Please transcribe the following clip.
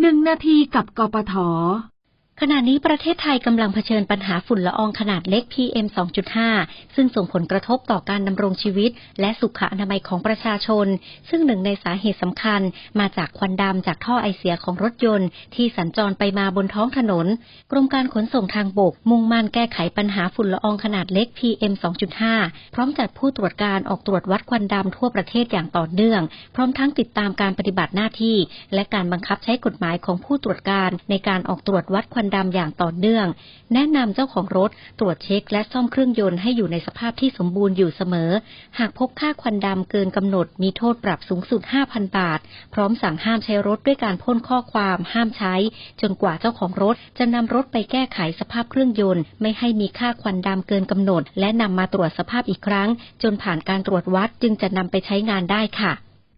หนึ่งนาทีกับกปท ขณะนี้ประเทศไทยกำลังเผชิญปัญหาฝุ่นละอองขนาดเล็ก PM 2.5 ซึ่งส่งผลกระทบต่อการดำรงชีวิต และสุขอนามัยของประชาชน ซึ่งหนึ่งในสาเหตุสำคัญ มาจากควันดำจากท่อไอเสียของรถยนต์ ที่สัญจรไปมาบนท้องถนน กรมการขนส่งทางบก มุ่งมั่นแก้ไขปัญหาฝุ่นละอองขนาดเล็ก PM 2.5 พร้อมจัดผู้ตรวจการออกตรวจวัดควันดำทั่วประเทศอย่างต่อเนื่อง พร้อมทั้งติดตามการปฏิบัติหน้าที่ และการบังคับใช้กฎหมายของผู้ตรวจการในการออกตรวจวัดควันดำอย่างต่อเนื่อง แนะนำเจ้าของรถตรวจเช็คและซ่อมเครื่องยนต์ให้อยู่ในสภาพที่สมบูรณ์อยู่เสมอ หากพบค่าควันดำเกินกำหนดมีโทษปรับสูงสุด 5,000 บาท พร้อมสั่งห้ามใช้รถด้วยการพ่นข้อความห้ามใช้ จนกว่าเจ้าของรถจะนำรถไปแก้ไขสภาพเครื่องยนต์ ไม่ให้มีค่าควันดำเกินกำหนด และนำมาตรวจสภาพอีกครั้ง จนผ่านการตรวจวัดจึงจะนำไปใช้งานได้ค่ะ